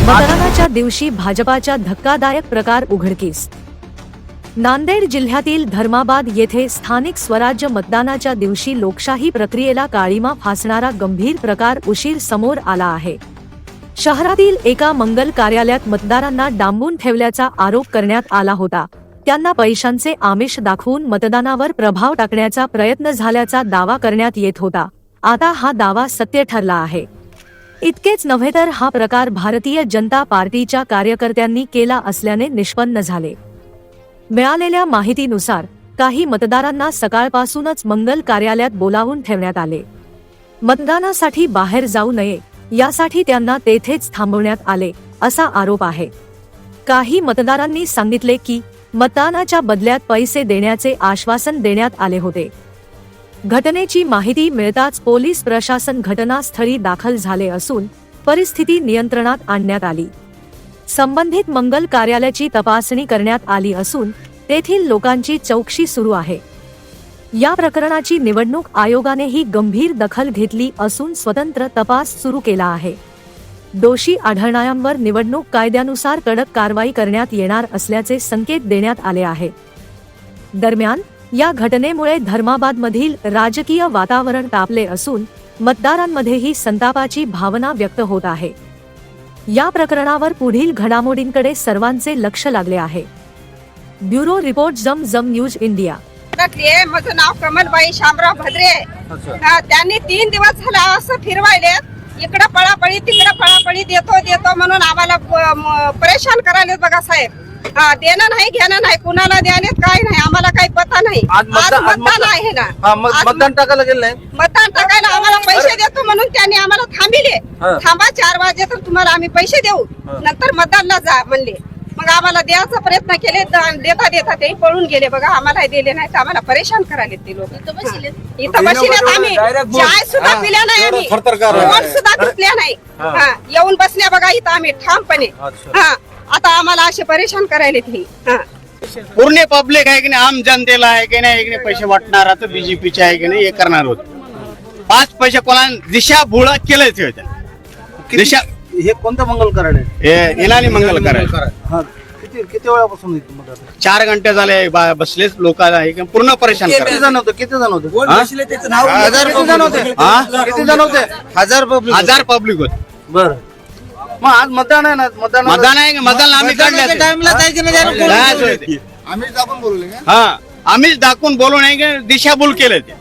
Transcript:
मतदानाच्या दिवशी भाजपाच्या धक्कादायक प्रकार उघडकीस. नांदेड जिल्ह्यातील धर्माबाद येथे स्थानिक स्वराज्य मतदानाच्या दिवशी लोकशाही प्रक्रियेला काळीमा फासणारा गंभीर प्रकार उशीर समोर आला आहे. शहरातील एका मंगल कार्यालयात मतदारांना डांबून ठेवल्याचा आरोप करण्यात आला होता. त्यांना पैशांचे आमिष दाखवून मतदानावर प्रभाव टाकण्याचा प्रयत्न झाल्याचा दावा करण्यात येत होता. आता हा दावा सत्य ठरला आहे. इतकेच नव्हे तर हा प्रकार भारतीय जनता पार्टीच्या कार्यकर्त्यांनी केला असल्याने निष्पन्न झाले. मिळालेल्या माहितीनुसार काही मतदारांना सकाळपासूनच मंगल कार्यालयात बोलावून ठेवण्यात आले. मतदानासाठी बाहेर जाऊ नये यासाठी त्यांना तेथेच थांबवण्यात आले असा आरोप आहे. काही मतदारांनी सांगितले की मतदानाच्या बदल्यात पैसे देण्याचे आश्वासन देण्यात आले होते. घटनेची माहिती मिळताच पोलीस प्रशासन घटनास्थळी दाखल झाले असून परिस्थिती नियंत्रणात आणण्यात आली. संबंधित मंगल कार्यालयाची तपासणी करण्यात आली असून तेथील लोकांची चौकशी सुरू आहे. या प्रकरणाची निवडणूक आयोगानेही गंभीर दखल घेतली असून स्वतंत्र तपास सुरू केला आहे. दोषी आढळणाऱ्यांवर निवडणूक कायद्यानुसार कडक कारवाई करण्यात येणार असल्याचे संकेत देण्यात आले आहे. दरम्यान या घटनेमुळे धर्माबादमधील राजकीय वातावरण तापले असून मतदारांमध्येही संतापाची भावना व्यक्त होत आहे. या प्रकरणावर पुढील घडामोडींकडे सर्वांचे लक्ष लागले आहे. ब्युरो रिपोर्ट जम जम न्यूज इंडिया. माझं नाव कमलबाई शामराव भद्रे आहे. त्यांनी तीन दिवस झाला असं फिरवायले. इकडं पळापळी तिकडं पळापळी देतो देतो म्हणून आम्हाला परेशान करायले बघा साहेब. हा देणं नाही घेणं नाही कुणाला द्यालेत काय नाही आम्हाला काही पता नाही आज मतदान- आज मतदान आहे ना. हा मग आज मतदान टाकायला गेलं नाही? मतदान टाकायला आम्हाला पैसे देतो म्हणून त्यांनी आम्हाला थांबिले. हा. थांबा चार वाजे तर तुम्हाला आम्ही पैसे देऊ. हा. नंतर मतदानला जा म्हणले. मग आम्हाला द्यायचा प्रयत्न केले द- देता देता ते पळून गेले. बघा आम्हाला दिले नाही तर आम्हाला परेशान करायले ते लोक. इथं बसलेत. आम्ही. Direct बोल. चाय सुद्धा हा. पिल्या नाही आम्ही. कोण सुद्धा नाही. हा. हा. येऊन बसल्या बघा इथं आम्ही ठामपणे. अच्छा. हा. आता आम्हाला असे परेशान करायले ते हा. पूर्ण पब्लिक आहे की नाही आम जनतेला आहे की नाही की नाही पैसे वाटणार आता बीजेपीचे आहे की नाही हे करणार होत. पाच पैसे कोणा दिशा भुळ केलंच होतं. दिशा हे कोणतं मंगल कारण आहे? हे इनानी मंगल करायचं हा किती किती वेळापासून? चार घंटे झाले बा- बसलेच लोक पूर्ण परेशान किती जण होते? किती जण होते? हा? हजार किती जण होते? किती जण होते? हजार पब्लिक हजार पब्लिक होत. बर. मग आज मतदान आहे ना? मतदान मतदान आहे की मतदान आम्ही काढले टाइमला जायचं नाही जरा हा. आम्हीच दाखवून बोलू नाही की दिशाभूल केलं ते.